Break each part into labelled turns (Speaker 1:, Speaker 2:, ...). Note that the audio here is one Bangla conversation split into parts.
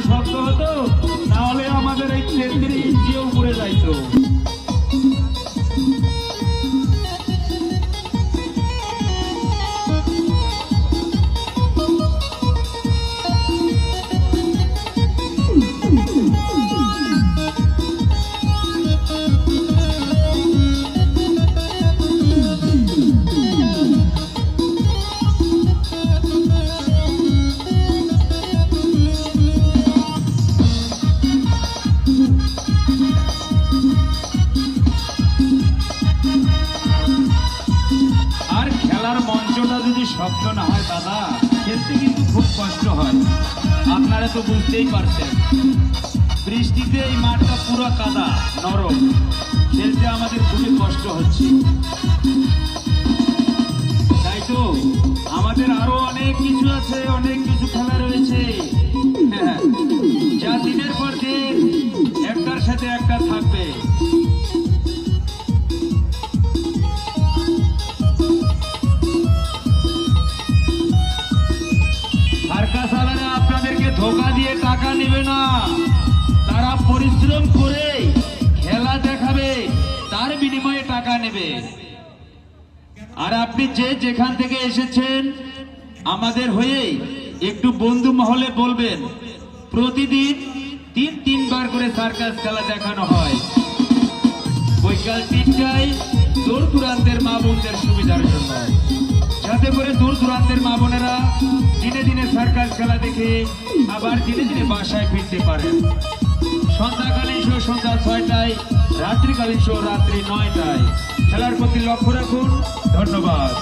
Speaker 1: হতো। যদি শক্ত না হয় দাদা খেলতে কিন্তু খুব কষ্ট হয়। আপনারা তো বুঝতেই পারছেন। বৃষ্টিতে এই মাঠটা পুরো কাদা, নরম। খেলতে আমাদের খুবই কষ্ট হচ্ছে। তাই তো, আমাদের আরও অনেক কিছু আছে, অনেক সার্কাসালারা আপনাদেরকে ধোকা দিয়ে টাকা নেবে না। তারা পরিশ্রম করে খেলা দেখাবে, তার বিনিময়ে টাকা নেবে। আর আপনি যে যেখান থেকে এসেছেন, আমাদের হয়ে একটু বন্ধু মহলে বলবেন, প্রতিদিন তিন তিনবার করে সার্কাস খেলা দেখানো হয়। বৈকাল তিনটায় দূর দূরান্তের মা বোনদের সুবিধার জন্য। যাতে করে দূর দূরান্তের মা বোনেরা দিনে দিনে সার্কাস খেলা দেখে আবার দিনে দিনে বাসায় ফিরতে পারেন সন্ধ্যাকালীন শো সন্ধ্যা ছয়টায়, রাত্রিকালীন শো রাত্রি নয়টায়। খেলার প্রতি লক্ষ্য রাখুন। ধন্যবাদ।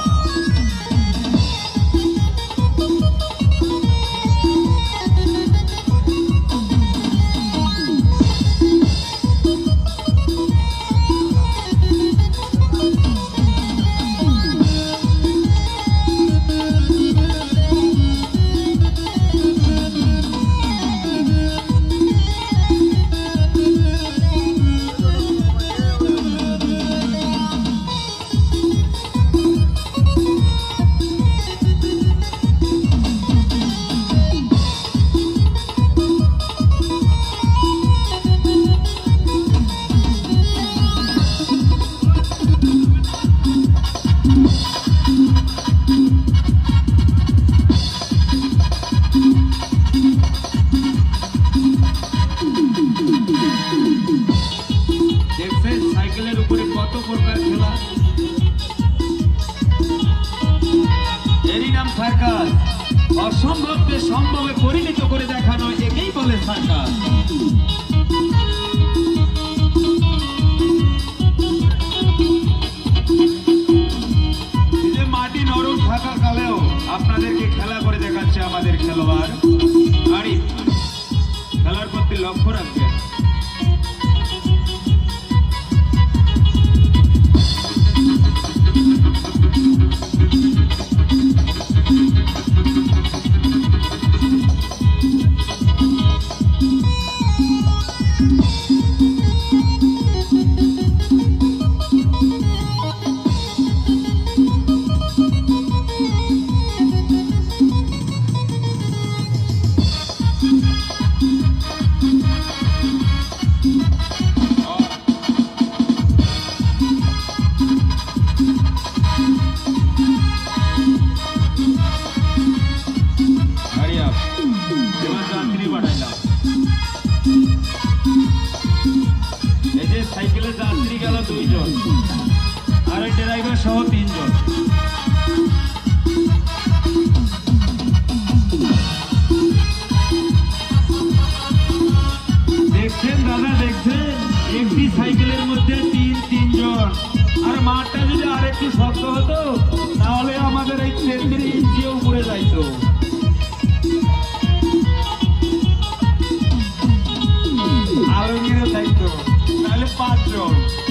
Speaker 1: খেলা এরই নাম সার্কাস। অসম্ভবকে সম্ভবে পরিণত করে দেখানো একেই বলে সার্কাস। মাটি নরম থাকার কালেও আপনাদেরকে খেলা করে দেখাচ্ছে আমাদের খেলোয়াড়। আরিফ, খেলার প্রতি লক্ষ্য রাখবেন। সাইকেলে যাত্রী গেল দুইজন, আর ড্রাইভার সহ তিনজন। দেখছেন দাদা, দেখছেন? একটি সাইকেলের মধ্যে তিন, তিনজন। আর মাঠটা যদি আর একটু শক্ত হতো, তাহলে আমাদের এই ট্রেনটির patrol.